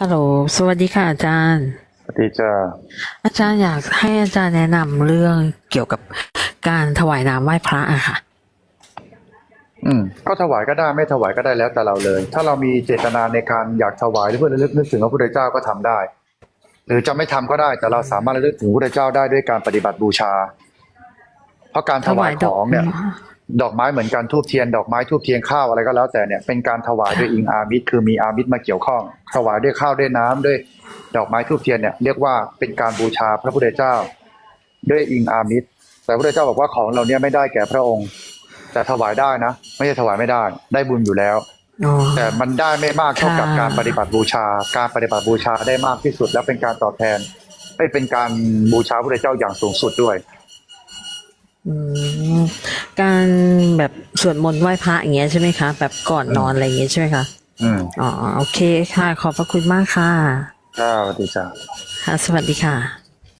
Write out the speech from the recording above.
ฮัลโหล สวัสดีค่ะอาจารย์ สวัสดีจ้าอาจารย์อยากให้อาจารย์แนะนำเรื่องเกี่ยวกับการถวายน้ำไหว้พระอะค่ะ อืม ก็ถวายก็ได้ไม่ถวายก็ได้แล้วแต่เราเลย ถ้าเรามีเจตนาในการอยากถวายหรือเพื่อระลึกนึกถึงพระพุทธเจ้าก็ทำได้ หรือจะไม่ทำก็ได้แต่เราสามารถระลึกถึงพระพุทธเจ้าได้ด้วยการปฏิบัติบูชาเพ ราะการถวายของเนี่ยดอกไม้เหมือนกันทูบเทียนดอกไม้ทูบเทียนข้าวอะไรก็แล้วแต่เนี่ยเป็นการถวายด้วยอิงอามิตรคือมีอามิตรมาเกี่ยวข้อง ถวายด้วยข้าวด้วยน้ำด้วยดอกไม้ทูบเทียนเนี่ยเรียกว่าเป็นการบูชาพระพุทธเจ้า ด้วยอิงอามิตร แต่พระพุทธเจ้าบอกว่าของเราเนี่ยไม่ได้แก่พระองค์ แต่ถวายได้นะ ไม่ใช่ถวายไม่ได้ ได้บุญอยู่แล้วอ๋อแต่มันได้ไม่มากเท่ากับค่ะการปฏิบัติบูชา การปฏิบัติบูชาได้มากที่สุด และเป็นการตอบแทนไม่เป็นการบูชาพระพุทธเจ้าอย่างสูงสุดด้วยอืม การแบบสวดมนต์ไหว้พระอย่างเงี้ยใช่ไหมคะ แบบก่อนนอนอะไรอย่างเงี้ยใช่ไหมคะอืมอ๋อโอเคค่ะ ขอบพระคุณมากค่ะ ครับสวัสดีจ้าค่ะ สวัสดีค่ะ